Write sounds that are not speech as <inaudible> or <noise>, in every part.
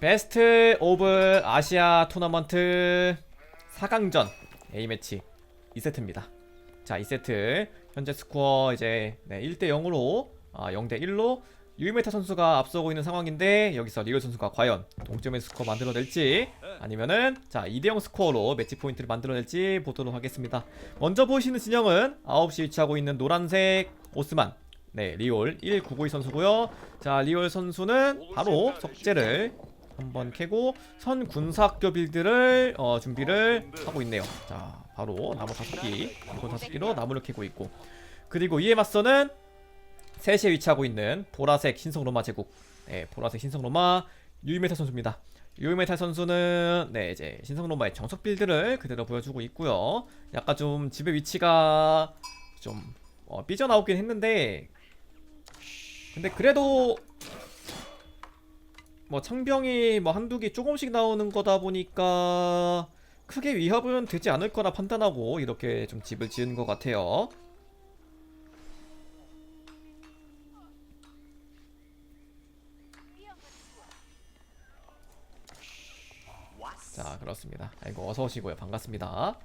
베스트 오브 아시아 토너먼트 4강전 A매치 2세트입니다. 자, 2세트 현재 스코어 이제 네, 1대 0으로 아, 0대 1로 유이메타 선수가 앞서고 있는 상황인데 여기서 리얼 선수가 과연 동점의 스코어 만들어낼지 아니면은 자 2대 0 스코어로 매치 포인트를 만들어낼지 보도록 하겠습니다. 먼저 보이시는 진영은 9시 위치하고 있는 노란색 오스만 네 리올 1992 선수고요. 자 리올 선수는 바로 석재를 한번 캐고 선 군사학교 빌드를 어, 준비를 하고 있네요. 자 바로 나무 다섯 기, 이건 다섯 기로 나무를 캐고 있고 그리고 이에 맞서는 3시에 위치하고 있는 보라색 신성 로마 제국 네 보라색 신성 로마 유이메탈 선수입니다. 유이메탈 선수는 네 이제 신성 로마의 정석 빌드를 그대로 보여주고 있고요. 약간 좀 집의 위치가 좀 어, 삐져나오긴 했는데 근데 그래도 뭐 창병이 뭐 한두 개 조금씩 나오는 거다 보니까 크게 위협은 되지 않을 거라 판단하고 이렇게 좀 집을 지은 것 같아요. 자 그렇습니다. 아이고 어서 오시고요. 반갑습니다.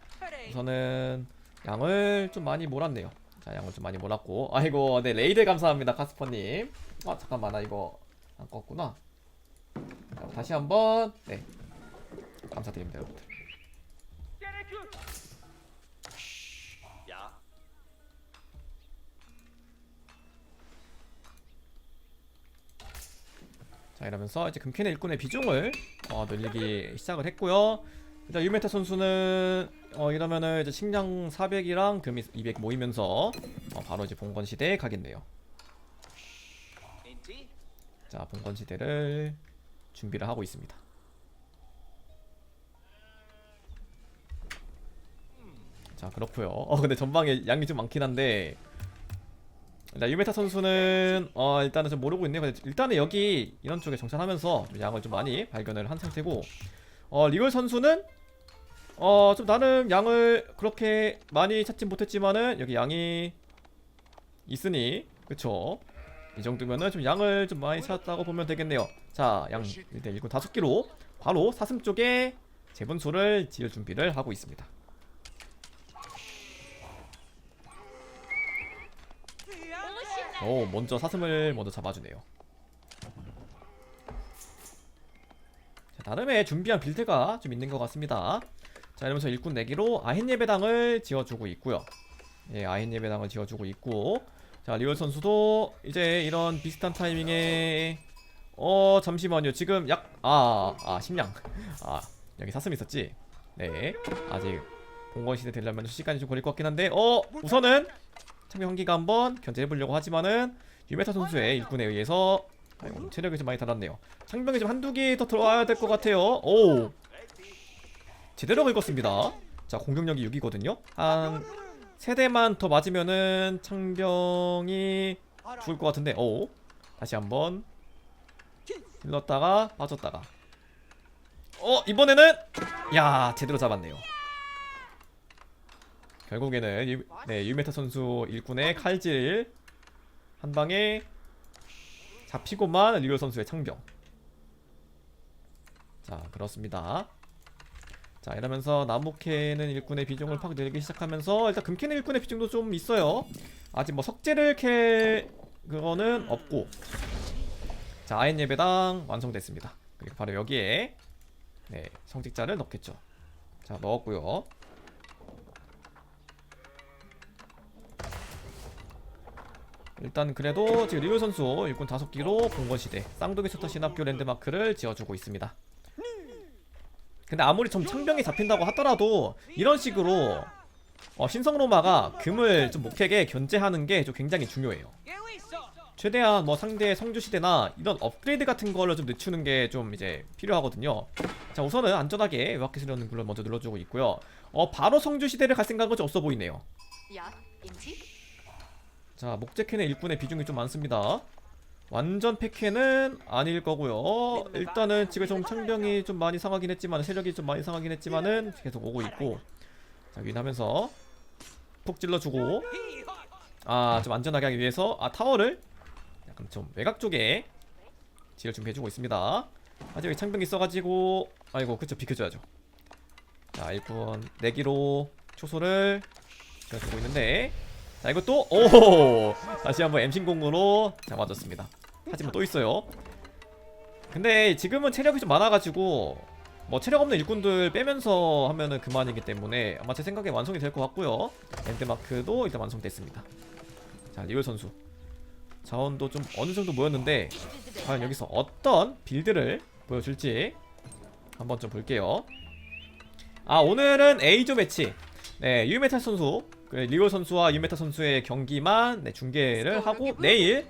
우선은 양을 좀 많이 몰았네요. 자 양을 좀 많이 몰았고 아이고 네 레이드 감사합니다 카스퍼님. 아 잠깐만 나 이거 안 껐구나. 자, 다시 한번 네 감사드립니다 여러분들. 야, 자 이러면서 이제 금캔의 일꾼의 비중을 어, 늘리기 시작을 했고요. 일단 유메타 선수는 어, 이러면은 이제 식량 400이랑 금이 200 모이면서 어, 바로 이제 봉건 시대에 가겠네요. 자 봉건 시대를 준비를 하고 있습니다. 자 그렇고요. 어 근데 전방에 양이 좀 많긴 한데 일단 유메타 선수는 어 일단은 좀 모르고 있네요. 일단은 여기 이런 쪽에 정찰하면서 좀 양을 좀 많이 발견을 한 상태고 어 리걸 선수는 어 좀 나름 양을 그렇게 많이 찾진 못했지만은 여기 양이 있으니 그쵸 이 정도면은 좀 양을 좀 많이 찾았다고 보면 되겠네요. 자, 양 일단 일꾼 다섯 개로 바로 사슴 쪽에 재분소를 지을 준비를 하고 있습니다. 오, 먼저 사슴을 먼저 잡아주네요. 자, 나름의 준비한 빌드가 좀 있는 것 같습니다. 자, 이러면서 일꾼 4개로 아헨 예배당을 지어주고 있고요. 예, 아헨 예배당을 지어주고 있고 자 리얼 선수도 이제 이런 비슷한 타이밍에 어 잠시만요. 지금 약아아 심량. 아 여기 사슴 있었지? 네. 아직 봉건 시대 되려면 시간이 좀 걸릴 것 같긴 한데 어 우선은 창명 한기가 한번 견제해 보려고 하지만은 유메타 선수의 일꾼에 의해서 아이고, 체력이 좀 많이 달았네요. 창병이 좀 한두 개 더 들어와야 될 것 같아요. 오. 제대로 긁었습니다. 자 공격력이 6이거든요. 한 세 대만 더 맞으면은 창병이 죽을 것 같은데. 오 다시 한번 일렀다가 빠졌다가. 어 이번에는 야 제대로 잡았네요. 결국에는 유, 네 유메타 선수 일꾼의 칼질 한 방에 잡히고만 리오 선수의 창병. 자 그렇습니다 자 이러면서 나무캐는 일꾼의 비중을 팍 늘리기 시작하면서 일단 금캐는 일꾼의 비중도 좀 있어요. 아직 뭐 석재를 캐 그거는 없고. 자 아인 예배당 완성됐습니다. 그리고 바로 여기에 네 성직자를 넣겠죠. 자 넣었고요. 일단 그래도 지금 리오 선수 일꾼 다섯 기로 봉건시대 쌍둥이 셔터 신학교 랜드마크를 지어주고 있습니다 근데 아무리 좀 창병이 잡힌다고 하더라도 이런 식으로 어, 신성로마가 금을 좀 목핵에 견제하는 게 좀 굉장히 중요해요. 최대한 뭐 상대의 성주시대나 이런 업그레이드 같은 거를 좀 늦추는 게 좀 이제 필요하거든요. 자 우선은 안전하게 외곽기술하는 굴러 먼저 눌러주고 있고요. 어 바로 성주시대를 갈 생각은 좀 없어 보이네요. 자 목재캔의 일꾼의 비중이 좀 많습니다. 완전 패캐는 아닐 거고요. 일단은 지금 좀 창병이 좀 많이 상하긴 했지만 세력이 좀 많이 상하긴 했지만은 계속 오고 있고. 자 위인하면서 푹 찔러주고. 아 좀 안전하게 하기 위해서. 아 타워를 약간 좀 외곽 쪽에 지을 준비해주고 있습니다. 아직 여기 창병이 있어가지고 아이고 그쵸 비켜줘야죠. 자 일꾼 내기로 초소를 지어주고 있는데 자 이것도 오! 다시 한번 엠신공으로 잡아줬습니다. 하지만 또 있어요. 근데 지금은 체력이 좀 많아가지고 뭐 체력 없는 일꾼들 빼면서 하면은 그만이기 때문에 아마 제 생각에 완성이 될 것 같고요. 랜드마크도 일단 완성됐습니다. 자 리올 선수. 자원도 좀 어느 정도 모였는데 과연 여기서 어떤 빌드를 보여줄지 한번 좀 볼게요. 아 오늘은 A조 매치. 네 유메타 선수 그 리오 선수와 유메타 선수의 경기만 네, 중계를 하고 내일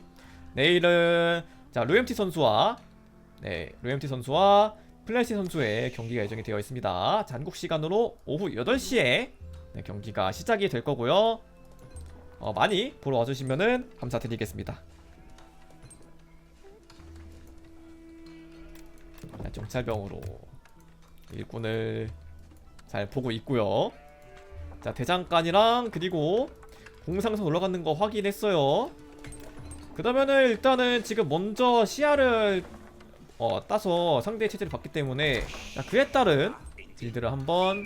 내일은 자 로엠티 선수와 네 로엠티 선수와 플래시 선수의 경기가 예정이 되어 있습니다. 자, 한국 시간으로 오후 8시에 네, 경기가 시작이 될 거고요. 어, 많이 보러 와주시면은 감사드리겠습니다. 자, 정찰병으로 일꾼을 잘 보고 있고요. 자 대장간이랑 그리고 공상선 올라가는 거 확인했어요. 그러면은 일단은 지금 먼저 시야를 어, 따서 상대의 체제를 봤기 때문에 자, 그에 따른 빌드를 한번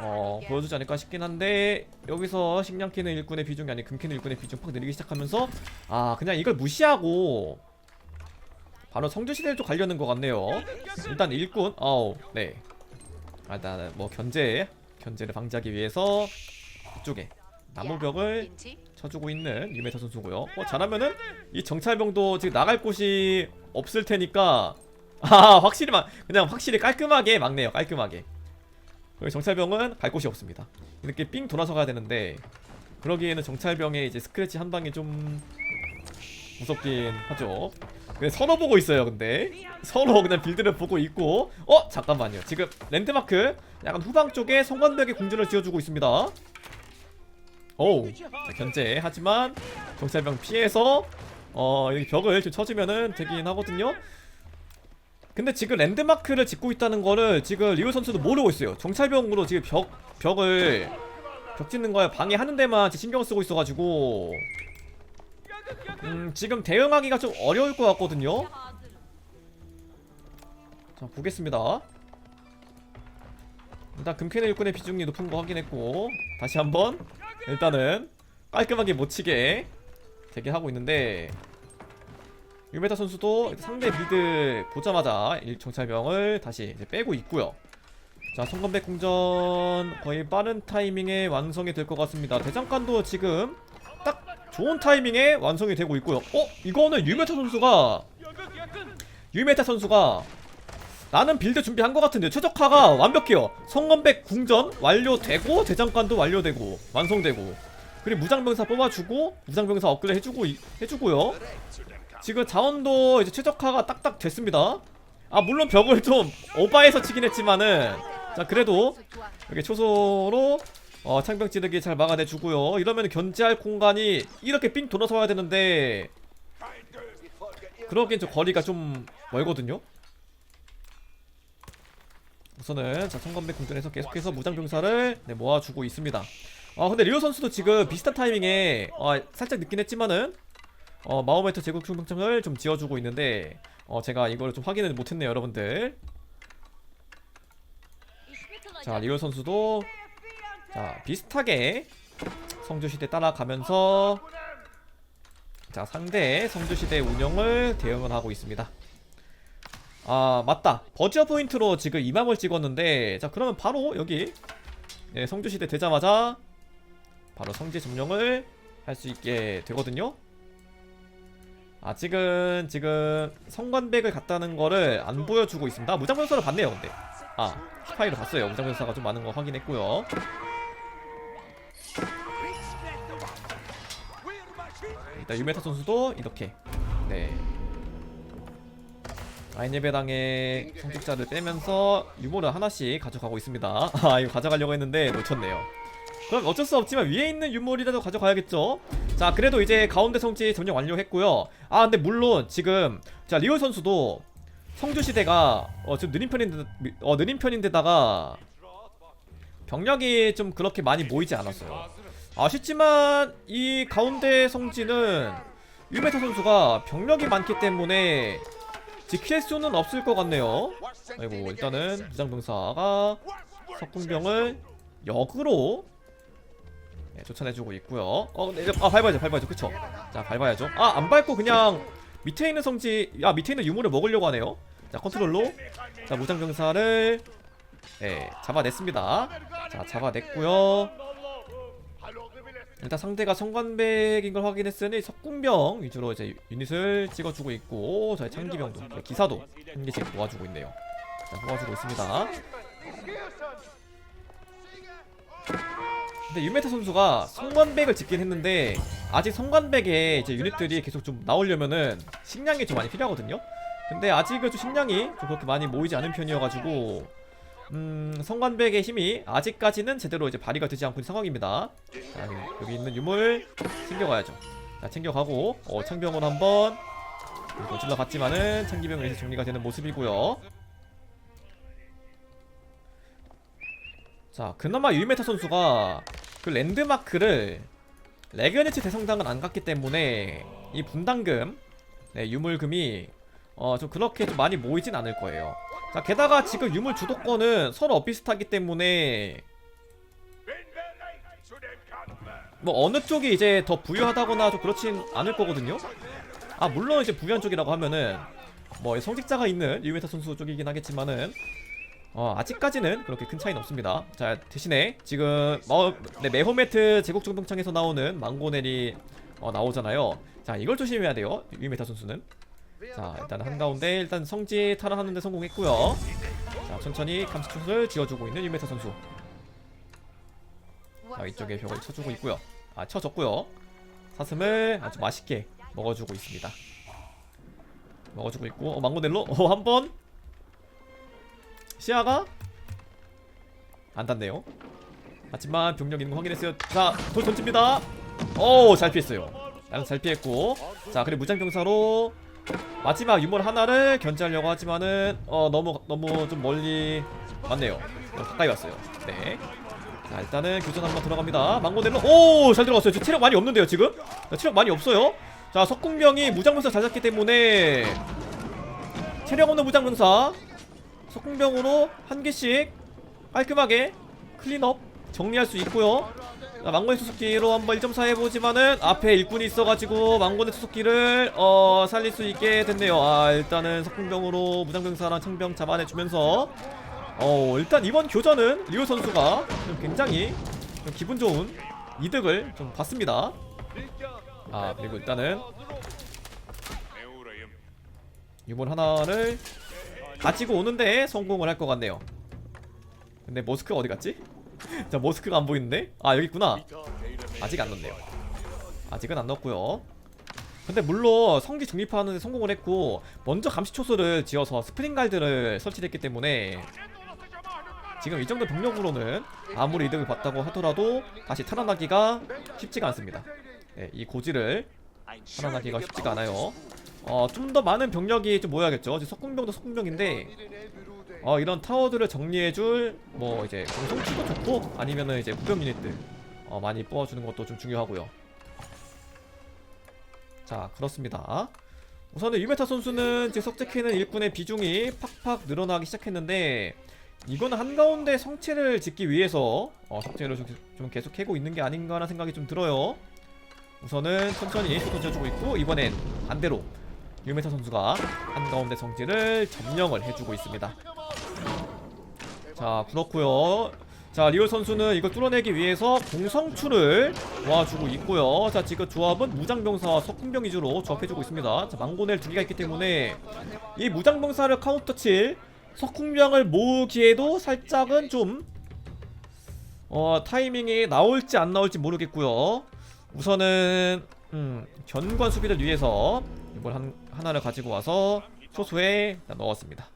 어, 보여주지 않을까 싶긴 한데 여기서 식량 캐는 일꾼의 비중이 아닌 금 캐는 일꾼의 비중 팍 늘리기 시작하면서 아 그냥 이걸 무시하고 바로 성주시대를 좀 가려는 것 같네요. 일단 일꾼 어우 네. 아, 일단 뭐 견제 견제를 방지하기 위해서 이쪽에 나무벽을 쳐주고 있는 유메타 선수고요. 어 잘하면은 이 정찰병도 지금 나갈 곳이 없을 테니까. 아 확실히 막 그냥 확실히 깔끔하게 막네요 깔끔하게. 여기 정찰병은 갈 곳이 없습니다. 이렇게 삥 돌아서 가야 되는데 그러기에는 정찰병의 이제 스크래치 한 방이 좀 무섭긴 하죠 근데 서로 보고 있어요 근데. 서로 그냥 빌드를 보고 있고. 어 잠깐만요. 지금 랜드마크 약간 후방 쪽에 성관벽에 공전을 지어주고 있습니다. 오우 자, 견제. 하지만 정찰병 피해서 어 여기 벽을 좀 쳐주면은 되긴 하거든요. 근데 지금 랜드마크를 짓고 있다는 거를 지금 리오 선수도 모르고 있어요. 정찰병으로 지금 벽 벽을 벽 짓는 거에 방해하는 데만 신경 쓰고 있어가지고 음 지금 대응하기가 좀 어려울 것 같거든요. 자 보겠습니다. 일단 금캐는 일꾼의 비중이 높은 거 확인했고 다시 한번 일단은 깔끔하게 못 치게 되게 하고 있는데 유메타 선수도 상대 빌드 보자마자 일정찰병을 다시 빼고 있고요. 자 성건백 궁전 거의 빠른 타이밍에 완성이 될 것 같습니다. 대장간도 지금 딱 좋은 타이밍에 완성이 되고 있고요. 어? 이거는 유메타 선수가 유메타 선수가 나는 빌드 준비한 것 같은데 최적화가 완벽해요. 성건백 궁전 완료되고 대장간도 완료되고 완성되고. 그리고 무장병사 뽑아주고 무장병사 업그레이드 해주고 이- 해주고요. 지금 자원도 이제 최적화가 딱딱 됐습니다. 아 물론 벽을 좀 오바해서 치긴 했지만은 자 그래도 이렇게 초소로 어, 창병 찌르기 잘 막아내주고요. 이러면 견제할 공간이 이렇게 삥 돌아서 와야 되는데 그러기엔 좀 거리가 좀 멀거든요. 우선은 자 성건배 궁전에서 계속해서 무장병사를 네, 모아주고 있습니다. 아 근데 리오 선수도 지금 비슷한 타이밍에 어, 살짝 늦긴 했지만은 어, 마오메트 제국 충병장을 좀 지어주고 있는데 어, 제가 이거를 좀 확인을 못했네요 여러분들. 자 리오 선수도 자 비슷하게 성주시대 따라가면서 자 상대 성주시대 운영을 대응을 하고 있습니다. 아 맞다. 버지어 포인트로 지금 이맘을 찍었는데 자 그러면 바로 여기 네, 성주시대 되자마자 바로 성지 점령을 할 수 있게 되거든요. 아직은 지금 성관백을 갔다는 거를 안 보여주고 있습니다. 무장병사를 봤네요 근데. 아 스파이로 봤어요. 무장병사가 좀 많은 거 확인했고요 일단 유메타 선수도 이렇게. 네. 아이네베당의 성직자를 빼면서 유모를 하나씩 가져가고 있습니다. <laughs> 아 이거 가져가려고 했는데 놓쳤네요. 그럼 어쩔 수 없지만 위에 있는 유물이라도 가져가야겠죠? 자 그래도 이제 가운데 성지 점령 완료했고요. 아 근데 물론 지금 자 리올 선수도 성주시대가 어 지금 느린 편인데 어 느린 편인데다가 병력이 좀 그렇게 많이 모이지 않았어요 아쉽지만 이 가운데 성지는 유메타 선수가 병력이 많기 때문에 지킬 수는 없을 것 같네요. 아이고 일단은 무장병사가 석궁병을 역으로 네, 쫓아내주고 있고요. 어 네, 아 밟아야죠 밟아야죠. 그쵸? 자 밟아야죠. 아 안 밟고 그냥 밑에 있는 성지 야 밑에 있는 유물을 먹으려고 하네요. 자 컨트롤로. 자 무장병사를 네 잡아냈습니다. 자 잡아냈고요 일단 상대가 성관백인 걸 확인했으니 석궁병 위주로 이제 유닛을 찍어주고 있고 저희 창기병도 네, 기사도 한 개씩 모아주고 있네요. 자 모아주고 있습니다. 근데 유메타 선수가 성관백을 짓긴 했는데 아직 성관백에 이제 유닛들이 계속 좀 나오려면은 식량이 좀 많이 필요하거든요? 근데 아직은 좀 식량이 좀 그렇게 많이 모이지 않은 편이어가지고 음 성관백의 힘이 아직까지는 제대로 이제 발휘가 되지 않고 있는 상황입니다. 자 여기 있는 유물 챙겨가야죠. 자 챙겨가고 어 창병으로 한번 그리고 질러 갔지만은 창기병은 이제 정리가 되는 모습이고요. 자 그나마 유메타 선수가 그 랜드마크를 레그니츠 대성당은 안 갔기 때문에 이 분담금 네, 유물금이 어 좀 그렇게 좀 많이 모이진 않을 거예요 자 게다가 지금 유물 주도권은 서로 비슷하기 때문에 뭐 어느 쪽이 이제 더 부유하다거나 좀 그렇진 않을 거거든요 아 물론 이제 부유한 쪽이라고 하면은 뭐 성직자가 있는 유메타 선수 쪽이긴 하겠지만은 어, 아직까지는 그렇게 큰 차이는 없습니다. 자, 대신에 지금 어, 네, 메호메트 제국 정병창에서 나오는 망고넬이 어, 나오잖아요. 자, 이걸 조심해야 돼요. 유메타 선수는. 자, 일단 한가운데 일단 성지 탈환하는데 성공했고요. 자, 천천히 감시슛을 지어주고 있는 유메타 선수. 자, 이쪽에 벽을 쳐주고 있고요. 아, 쳐줬고요. 사슴을 아주 맛있게 먹어주고 있습니다. 먹어주고 있고, 어, 망고넬로, 어, 한 번. 시야가 안 닿네요. 하지만 병력 있는 거 확인했어요. 자, 돌 던집니다. 오, 잘 피했어요. 나는 잘 피했고. 자, 그리고 무장병사로 마지막 유물 하나를 견제하려고 하지만은 어 너무 너무 좀 멀리 왔네요. 가까이 왔어요. 네. 자, 일단은 교전 한번 들어갑니다. 망고넬로 오, 잘 들어갔어요. 저 체력 많이 없는데요, 지금? 자, 체력 많이 없어요. 자, 석궁병이 무장병사 잘 잡기 때문에 체력 없는 무장병사 석궁병으로 한 개씩 깔끔하게 클린업 정리할 수 있고요. 자, 망고의 수수기로 한번 1.4 해보지만은 앞에 일꾼이 있어가지고 망고의 수수기를 어 살릴 수 있게 됐네요. 아 일단은 석궁병으로 무장병사랑 청병 잡아내주면서 어 일단 이번 교전은 리오 선수가 좀 굉장히 좀 기분 좋은 이득을 좀 봤습니다. 아 그리고 일단은 유물 하나를 가지고 오는데 성공을 할 것 같네요. 근데 모스크 어디 갔지? <laughs> 자 모스크가 안 보이는데? 아 여기 있구나. 아직 안 넣었네요. 아직은 안 넣었고요. 근데 물론 성지 중립하는 데 성공을 했고 먼저 감시 초소를 지어서 스프링갈드를 설치했기 때문에 지금 이 정도 병력으로는 아무리 이득을 봤다고 하더라도 다시 탈환하기가 쉽지가 않습니다. 네, 이 고지를 살아나기가 쉽지가 않아요. 어, 좀 더 많은 병력이 좀 모여야겠죠. 지금 석궁병도 석궁병인데, 어, 이런 타워들을 정리해줄, 뭐, 이제, 공성치도 좋고, 아니면은 이제 무병 유닛들, 어, 많이 뽑아주는 것도 좀 중요하고요. 자, 그렇습니다. 우선은 유메타 선수는 지금 석재캐는 일꾼의 비중이 팍팍 늘어나기 시작했는데, 이거는 한가운데 성체를 짓기 위해서, 어, 석재를 좀, 좀 계속 캐고 있는 게 아닌가라는 생각이 좀 들어요. 우선은 천천히 지어주고 있고 이번엔 반대로 유메타 선수가 한가운데 성지를 점령을 해주고 있습니다. 자 그렇고요. 자 리올 선수는 이걸 뚫어내기 위해서 공성추를 모아주고 있고요. 자 지금 조합은 무장병사와 석궁병 위주로 조합해주고 있습니다. 자 망고넬 두 개가 있기 때문에 이 무장병사를 카운터 칠 석궁병을 모으기에도 살짝은 좀 어, 타이밍이 나올지 안 나올지 모르겠고요. 우선은 음, 견관 수비를 위해서 이걸 한, 하나를 가지고 와서 일단 넣었습니다.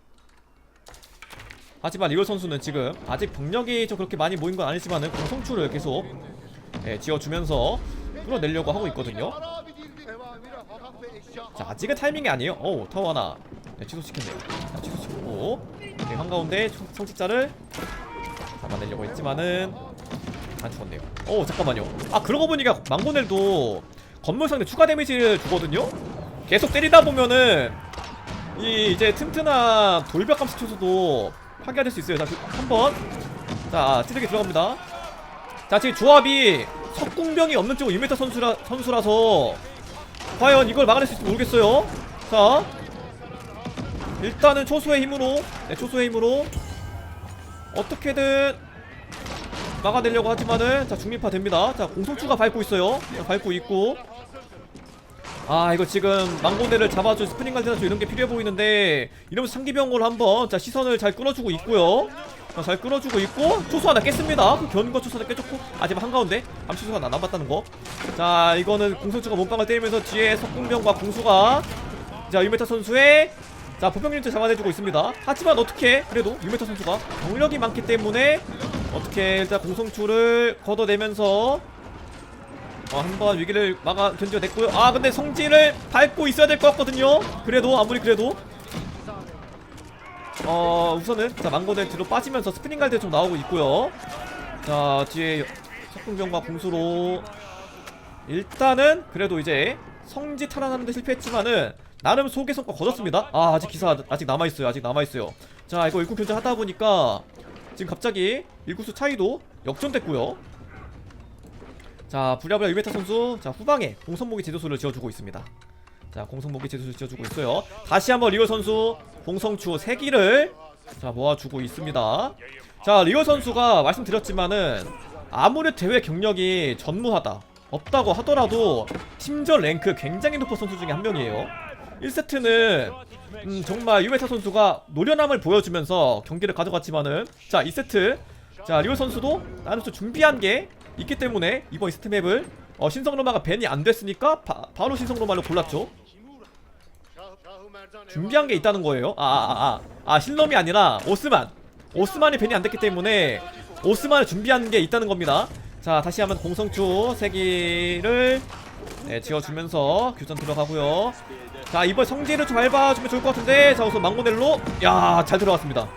하지만 리올 선수는 지금 아직 병력이 좀 그렇게 많이 모인 건 아니지만은 공성추를 계속 예, 지어주면서 뚫어내려고 하고 있거든요. 자 아직은 타이밍이 아니에요. 오 타워 하나 네, 취소시켰네요. 자, 취소시키고 네, 한가운데 총- 성직자를 잡아내려고 했지만은 안 죽었네요. 오 잠깐만요. 아 그러고 보니까 망고넬도 건물 상대 추가 데미지를 주거든요. 계속 때리다 보면은 이 이제 튼튼한 돌벽 감시 초소도 파괴될 수 있어요. 자, 그, 한번 자 찌르게 들어갑니다. 자 지금 조합이 석궁병이 없는 쪽은 유메타 선수라 선수라서 과연 이걸 막아낼 수 있을지 모르겠어요. 자 일단은 초소의 힘으로 네, 초소의 힘으로 어떻게든 막아내려고 하지만은 자 중립화 됩니다. 자 공성추가 밟고 있어요. 자, 밟고 있고 아 이거 지금 망고네를 잡아줄 스프링 갈드나주 이런 게 필요해 보이는데 이러면서 상기병을 한번 자 시선을 잘 끌어주고 있고요. 자, 잘 끌어주고 있고 초소 하나 깼습니다. 그 견거 초소 하나 깨졌고 아직 한가운데 암초소가 나 남았다는 거. 자 이거는 공성추가 몸빵을 때리면서 뒤에 석궁병과 공수가 자 유메타 선수의 자 보병 유니트 잡아내주고 있습니다. 하지만 어떻게 그래도 유메타 선수가 병력이 많기 때문에 어떻게 일단 공성추를 걷어내면서 어, 한번 위기를 막아 견뎌냈고요. 아 근데 성질을 밟고 있어야 될 것 같거든요. 그래도 아무리 그래도 어 우선은 자 망고넬 뒤로 빠지면서 스프링 갈드 좀 나오고 있고요. 자 뒤에 석궁병과 공수로 일단은 그래도 이제 성지 탈환하는데 실패했지만은 나름 소개 성과 거뒀습니다. 아 아직 기사 아직 남아 있어요. 아직 남아 있어요. 자 이거 일꾼 견제 하다 보니까 지금 갑자기 일구수 차이도 역전됐고요. 자 부랴부랴 유메타 선수 자 후방에 공성무기 제조소를 지어주고 있습니다. 자 공성무기 제조소를 지어주고 있어요. 다시 한번 리오 선수 공성추 3기를 자 모아주고 있습니다. 자 리오 선수가 말씀드렸지만은 아무리 대회 경력이 전무하다 없다고 하더라도 팀전 랭크 굉장히 높은 선수 중에 한 명이에요. 1세트는 음, 정말 유메타 선수가 노련함을 보여주면서 경기를 가져갔지만은 자 2세트 자 리오 선수도 나름 좀 준비한 게 있기 때문에 이번 2세트 맵을 어, 신성로마가 밴이 안 됐으니까 바, 바로 신성로마를 골랐죠. 준비한 게 있다는 거예요. 아아아 아. 신롬이 아니라 오스만. 오스만이 밴이 안 됐기 때문에 오스만을 준비한 게 있다는 겁니다. 자 다시 한번 공성추 세기를 네, 지어주면서 교전 들어가고요. 자 이번 성질을 좀 밟아주면 좋을 것 같은데 자 우선 망고넬로. 야 잘 들어갔습니다.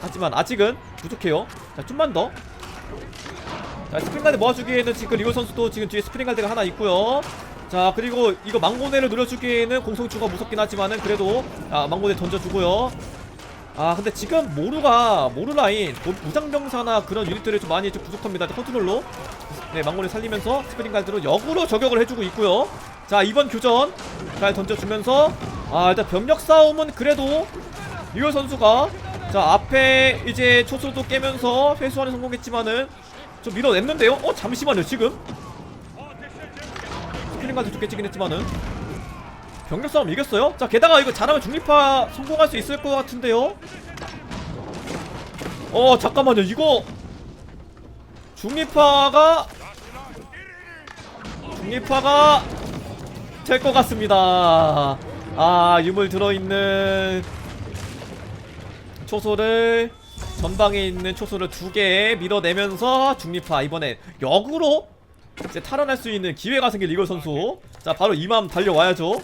하지만 아직은 부족해요. 자 좀만 더 자 스프링갈드 모아주기에는 지금 리오 선수도 지금 뒤에 스프링갈드가 하나 있고요. 자 그리고 이거 망고네를 노려주기에는 공성추가 무섭긴 하지만은 그래도 아 망고네 던져주고요. 아 근데 지금 모루가 모루 라인 뭐 무장병사나 그런 유닛들이 좀 많이 좀 부족합니다. 컨트롤로. 네 망고네 살리면서 스프링갈드로 역으로 저격을 해주고 있고요. 자 이번 교전 잘 던져주면서 아 일단 병력 싸움은 그래도 리오 선수가 자 앞에 이제 초소도 깨면서 회수하는 성공했지만은 좀 밀어냈는데요? 어 잠시만요 지금 스킬링까지 좋게 찍긴 했지만은 병력 싸움 이겼어요? 자 게다가 이거 잘하면 중립화 성공할 수 있을 것 같은데요? 어 잠깐만요 이거 중립화가 중립화가 될 것 같습니다 아 유물 들어있는 초소를 전방에 있는 초소를 두 개 밀어내면서 중립화 이번에 역으로 이제 탈환할 수 있는 기회가 생길 리걸 선수. 자 바로 이맘 달려와야죠.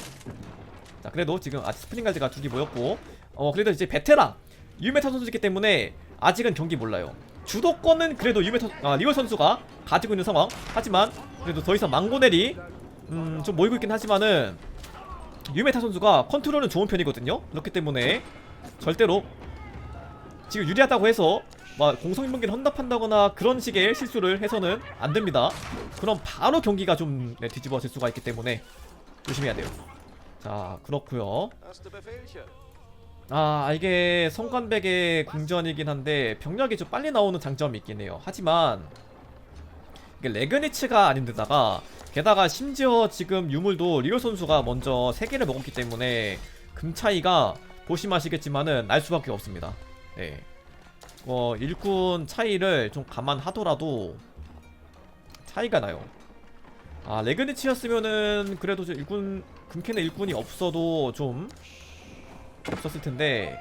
자 그래도 지금 아직 스프링갈드가 두개 모였고. 어 그래도 이제 베테랑 유메타 선수이기 때문에 아직은 경기 몰라요. 주도권은 그래도 유메타 아 리걸 선수가 가지고 있는 상황. 하지만 그래도 더 이상 망고넬이 음 좀 모이고 있긴 하지만은 유메타 선수가 컨트롤은 좋은 편이거든요. 그렇기 때문에 절대로 지금 유리하다고 해서 막 공성인문기를 헌납한다거나 그런 식의 실수를 해서는 안 됩니다. 그럼 바로 경기가 좀 네, 뒤집어질 수가 있기 때문에 조심해야 돼요. 자 그렇고요. 아 이게 성관백의 궁전이긴 한데 병력이 좀 빨리 나오는 장점이 있긴 해요. 하지만 레그니츠가 아닌데다가 게다가 심지어 지금 유물도 리오 선수가 먼저 3개를 먹었기 때문에 금 차이가 보시마시겠지만은 날 수밖에 없습니다. 네. 어, 일꾼 차이를 좀 감안하더라도 차이가 나요. 아, 레그니치였으면은 그래도 저 일꾼 금캔의 일꾼이 없어도 좀 없었을 텐데.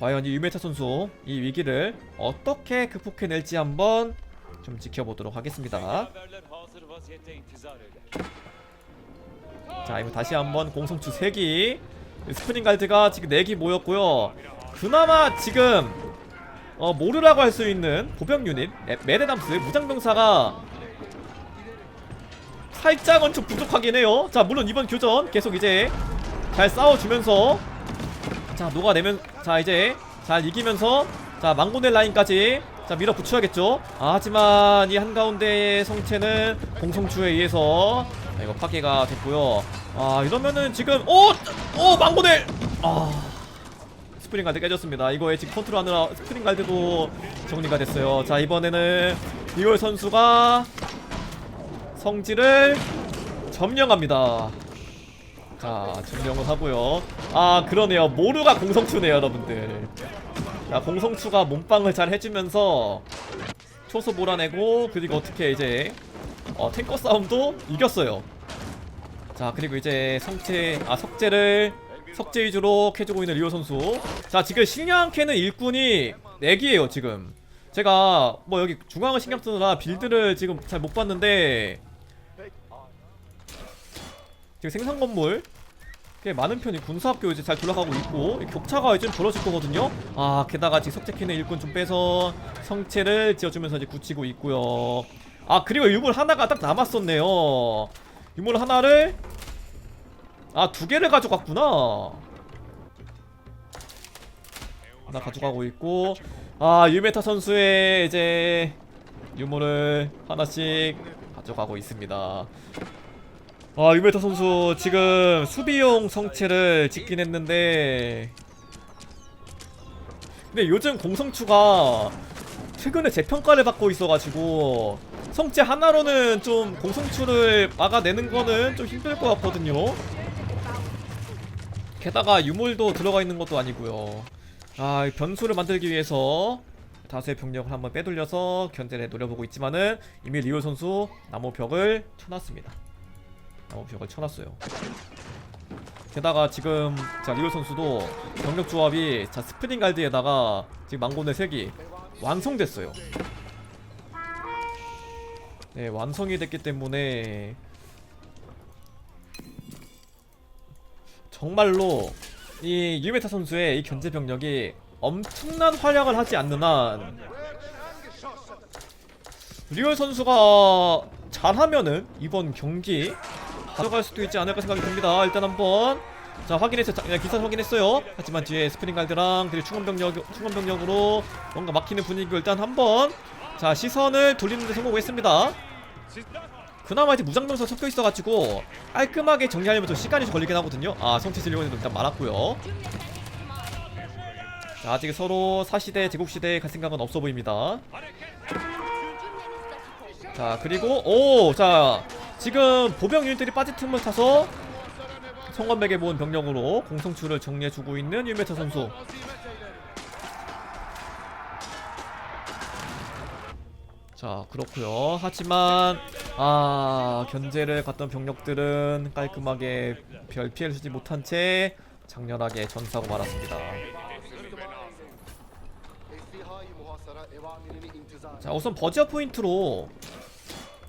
과연 이 유메타 선수 이 위기를 어떻게 극복해낼지 한번 좀 지켜보도록 하겠습니다. 자, 이거 다시 한번 공성추 3기 스프링 갈드가 지금 4기 모였고요 그나마 지금 어 모르라고 할 수 있는 보병 유닛 에, 메데담스 무장병사가 살짝은 좀 부족하긴 해요. 자, 물론 이번 교전 계속 이제 잘 싸워주면서 자, 녹아내면 자, 이제 잘 이기면서 자, 망고넬 라인까지 자, 밀어붙여야겠죠. 아, 하지만 이 한가운데의 성체는 공성추에 의해서 자, 이거 파괴가 됐고요. 아, 이러면은 지금 오! 오, 망고넬! 아. 스프링 갈드 깨졌습니다. 이거에 지금 컨트롤 하느라 스프링 갈드도 정리가 됐어요. 자, 이번에는 리올 선수가 성질을 점령합니다. 자, 점령을 하고요. 아, 그러네요. 모루가 공성추네요, 여러분들. 자, 공성추가 몸빵을 잘 해주면서 초소 몰아내고 그리고 어떻게 이제 어, 탱커 싸움도 이겼어요. 자, 그리고 이제 성체 아 석재를 석재 위주로 캐주고 있는 리오 선수. 자, 지금 식량 캐는 일꾼이 4기예요, 지금. 제가 뭐 여기 중앙을 신경 쓰느라 빌드를 지금 잘 못 봤는데 지금 생산 건물 꽤 많은 편이 군사학교 이제 잘 돌아가고 있고 이 격차가 이제 벌어질 거거든요. 아 게다가 지금 석재캐는 일꾼 좀 빼서 성체를 지어주면서 이제 굳히고 있고요. 아 그리고 유물 하나가 딱 남았었네요. 유물 하나를 아 두 개를 가져갔구나. 하나 가져가고 있고 아 유메타 선수의 이제 유물을 하나씩 가져가고 있습니다. 아 유메타 선수 지금 수비용 성체를 짓긴 했는데 근데 요즘 공성추가 최근에 재평가를 받고 있어가지고 성체 하나로는 좀 공성추를 막아내는 거는 좀 힘들 것 같거든요. 게다가 유물도 들어가 있는 것도 아니고요. 아이 변수를 만들기 위해서 다수의 병력을 한번 빼돌려서 견제를 노려보고 있지만은 이미 리오 선수 나무 벽을 쳐놨습니다. 나무 벽을 쳐놨어요. 게다가 지금 자 리오 선수도 병력 조합이 자 스프링 갈드에다가 지금 망고네 색이 완성됐어요. 네 완성이 됐기 때문에 정말로 이 유메타 선수의 이 견제 병력이 엄청난 활약을 하지 않는 한 리얼 선수가 잘하면은 이번 경기 가져갈 수도 있지 않을까 생각이 듭니다. 일단 한번 자 확인했어요. 기사 확인했어요. 하지만 뒤에 스프링 갈드랑 그리고 충원 병력 충원 병력으로 뭔가 막히는 분위기 일단 한번 자 시선을 돌리는데 성공했습니다. 그나마 이제 무장병사 섞여 있어가지고 깔끔하게 정리하려면 좀 시간이 좀 걸리긴 하거든요. 아 성체 진료는 일단 많았고요. 자, 아직 서로 사시대 제국시대에 갈 생각은 없어 보입니다. 자 그리고 오자 지금 보병 유닛들이 빠진 틈을 타서 성관백에 모은 병력으로 공성추를 정리해주고 있는 유메타 선수. 자 그렇고요. 하지만 아 견제를 갔던 병력들은 깔끔하게 별 피해를 주지 못한 채 장렬하게 전사하고 말았습니다. 자 우선 버지어 포인트로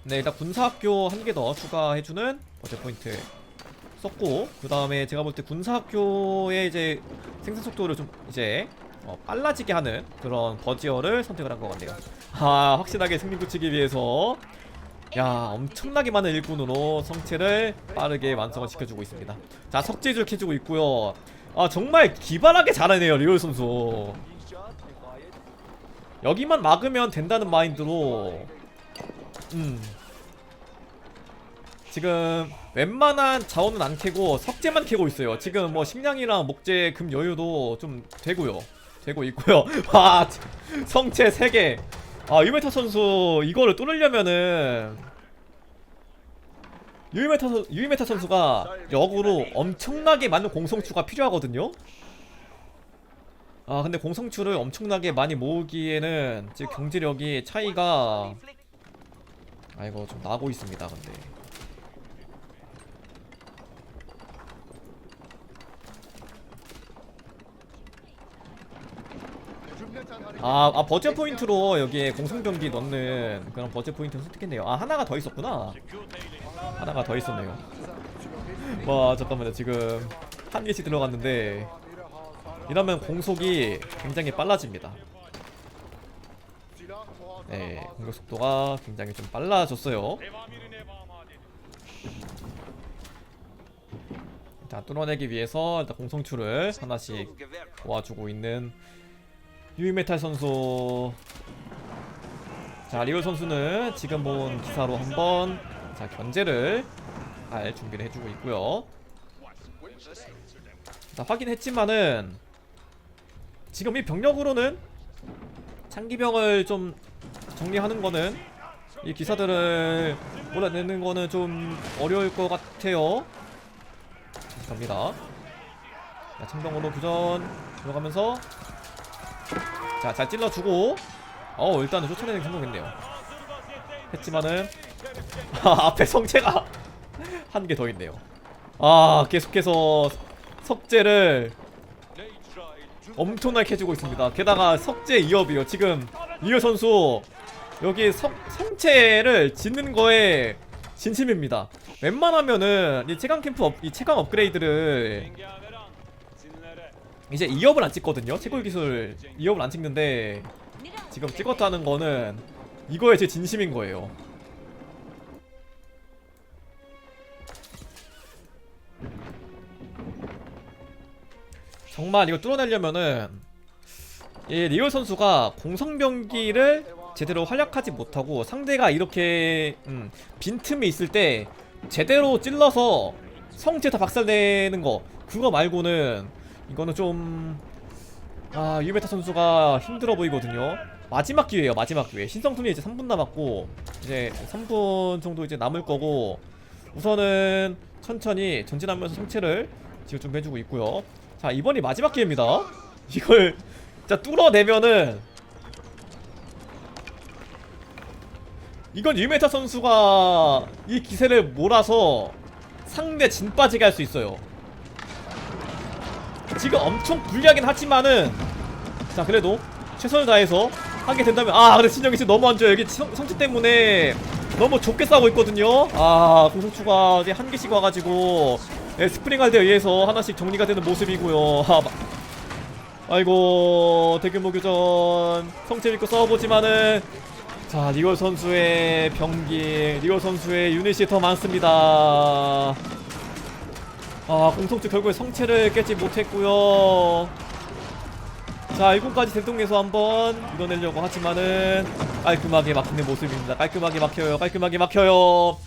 네 일단 군사학교 한 개 더 추가해주는 버지어 포인트 썼고 그 다음에 제가 볼 때 군사학교의 이제 생산 속도를 좀 이제 어, 빨라지게 하는 그런 버지어를 선택을 한 것 같네요. 아 확실하게 승리 붙이기 위해서. 야 엄청나게 많은 일꾼으로 성체를 빠르게 완성을 시켜주고 있습니다. 자 석재줄 캐주고 있고요. 아 정말 기발하게 잘하네요 리올 선수. 여기만 막으면 된다는 마인드로. 음 지금 웬만한 자원은 안 캐고 석재만 캐고 있어요. 지금 뭐 식량이랑 목재 금 여유도 좀 되고요. 되고 있고요. <laughs> 와 성체 3개. 아 유메타 선수 이거를 뚫으려면은 유메타, 선- 유메타 선수가 역으로 엄청나게 많은 공성추가 필요하거든요. 아 근데 공성추를 엄청나게 많이 모으기에는 지금 경제력이 차이가 아이고 좀 나고 있습니다 근데 아, 아 버즈 포인트로 여기에 공성병기 넣는 그런 버즈 포인트를 선택했네요. 아 하나가 더 있었구나. 하나가 더 있었네요. 와 잠깐만요. 지금 한 개씩 들어갔는데 이러면 공속이 굉장히 빨라집니다. 네 공격 속도가 굉장히 좀 빨라졌어요. 자 뚫어내기 위해서 일단 공성추를 하나씩 도와주고 있는 유이메탈 선수. 자 리얼 선수는 지금 본 기사로 한번 자 견제를 할 준비를 해주고 있고요. 자 확인했지만은 지금 이 병력으로는 창기병을 좀 정리하는 거는 이 기사들을 몰아내는 거는 좀 어려울 것 같아요. 갑니다. 자 창병으로 교전 들어가면서 자 잘 찔러주고. 어 일단은 쫓아내는 게 성공했네요. 했지만은 <laughs> 앞에 성체가 <laughs> 한 개 더 있네요. 아 계속해서 석재를 엄청나게 해주고 있습니다. 게다가 석재 2업이요. 지금 리오 선수 여기 성, 성체를 짓는 거에 진심입니다. 웬만하면은 이 체감 캠프 업, 이 체감 업그레이드를 이제 2업을 안 찍거든요. 채굴 기술 2업을 안 찍는데 지금 찍었다는 거는 이거에 제 진심인 거예요. 정말 이거 뚫어내려면은 이 리오 선수가 공성병기를 제대로 활약하지 못하고 상대가 이렇게 음, 빈틈이 있을 때 제대로 찔러서 성체 다 박살내는 거 그거 말고는 이거는 좀 아, 유메타 선수가 힘들어 보이거든요. 마지막 기회예요. 마지막 기회. 신성순이 이제 3분 남았고 이제 3분 정도 이제 남을 거고 우선은 천천히 전진하면서 성체를 지금 좀 해주고 있고요. 자 이번이 마지막 기회입니다. <laughs> 이걸 자 뚫어내면은 이건 유메타 선수가 이 기세를 몰아서 상대 진 빠지게 할 수 있어요. 지금 엄청 불리하긴 하지만은 자 그래도 최선을 다해서 하게 된다면 아 근데 진영이 지금 너무 안 좋아요. 여기 성, 성취 때문에 너무 좁게 싸우고 있거든요. 아 공성추가 이제 한 개씩 와가지고 예, 스프링 할때 의해서 하나씩 정리가 되는 모습이고요. 아, 마- 아이고 대규모 교전. 성체 믿고 싸워보지만은 자 리걸 선수의 병기 리걸 선수의 유닛이 더 많습니다 아 공성주 결국에 성체를 깨지 못했고요. 자 1군까지 대동에서 한번 이뤄내려고 하지만은 깔끔하게 막히는 모습입니다. 깔끔하게 막혀요 깔끔하게 막혀요.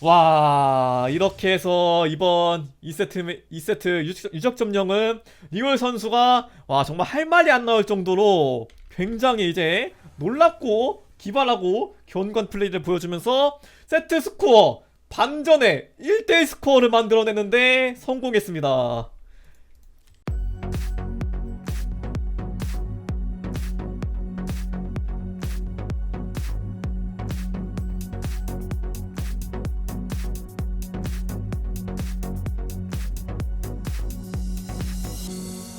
와 이렇게 해서 이번 2세트 2세트 유적, 유적 점령은 리월 선수가 와 정말 할 말이 안 나올 정도로 굉장히 이제 놀랍고 기발하고 견관 플레이를 보여주면서 세트 스코어 반전에 1대1 스코어를 만들어내는데 성공했습니다.